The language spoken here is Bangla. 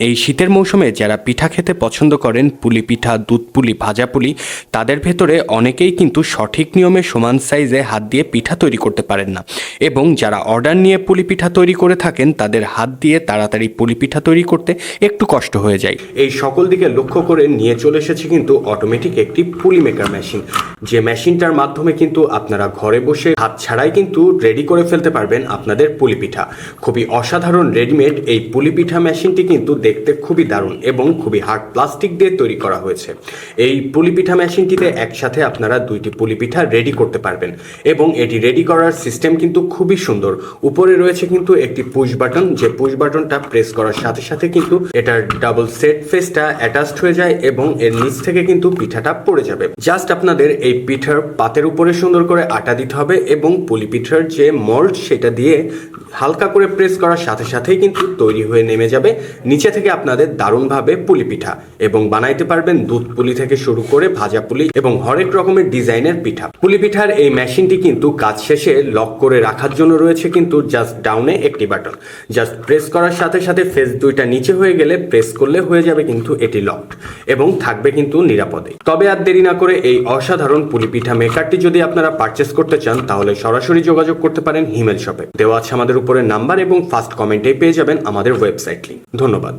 এই শীতের মৌসুমে যারা পিঠা খেতে পছন্দ করেন, পুলি পিঠা, দুধ পুলি, ভাজা পুলি, তাদের ভেতরে অনেকেই কিন্তু সঠিক নিয়মে সমান সাইজে হাত দিয়ে পিঠা তৈরি করতে পারেন না। এবং যারা অর্ডার নিয়ে পুলি পিঠা তৈরি করে থাকেন, তাদের হাত দিয়ে তাড়াতাড়ি পুলি পিঠা তৈরি করতে একটু কষ্ট হয়ে যায়। এই সকল দিকে লক্ষ্য করে নিয়ে চলে এসেছে কিন্তু অটোমেটিক একটি পুলি মেকার মেশিন যে মেশিনটার মাধ্যমে কিন্তু আপনারা ঘরে বসে হাত ছাড়াই কিন্তু রেডি করে ফেলতে পারবেন আপনাদের পুলি পিঠা খুবই অসাধারণ রেডিমেড এই পুলি পিঠা মেশিনটি কিন্তু দেখতে খুবই দারুণ এবং খুবই হার্ড প্লাস্টিক দিয়ে তৈরি করা হয়েছে। এই পুলি পিঠা মেশিনটিতে একসাথে আপনারা দুইটি পুলি পিঠা রেডি করতে পারবেন এবং এটি রেডি করার সিস্টেম কিন্তু খুবই সুন্দর। উপরে রয়েছে কিন্তু একটি পুশ বাটন যে পুশ বাটনটা প্রেস করার সাথে সাথে কিন্তু এটার ডাবল সেট ফেসটা অ্যাটাচড হয়ে যায় এবং এর নিচ থেকে কিন্তু পিঠাটা পড়ে যাবে। জাস্ট আপনাদের এই পিঠার পাতের উপরে সুন্দর করে আটা দিতে হবে এবং পুলি পিঠার যে মল্ট সেটা দিয়ে হালকা করে প্রেস করার সাথে সাথেই কিন্তু তৈরি হয়ে নেমে যাবে। নিচে থেকে আপনাদের দারুণভাবে পুলি পিঠা এবং বানাইতে পারবেন দুধ পুলি থেকে শুরু করে ভাজা পুলি এবং হরেক রকমের ডিজাইনের পিঠা। পুলি পিঠার এই মেশিনটি কিন্তু কাজ শেষে লক করে রাখার জন্য রয়েছে কিন্তু জাস্ট ডাউনে একটি বাটন জাস্ট প্রেস করার সাথে সাথে ফেস দুইটা নিচে হয়ে গেলে প্রেস করলে হয়ে যাবে কিন্তু এটি লকড এবং থাকবে কিন্তু নিরাপদে। তবে আর দেরি না করে এই অসাধারণ পুলি পিঠা মেকারটি যদি আপনারা পারচেস করতে চান, তাহলে সরাসরি যোগাযোগ করতে পারেন হিমেল শপে দেওয়া আছে আমাদের উপরে নাম্বার এবং ফার্স্ট কমেন্টেই পেয়ে যাবেন আমাদের ওয়েবসাইট লিঙ্ক ধন্যবাদ।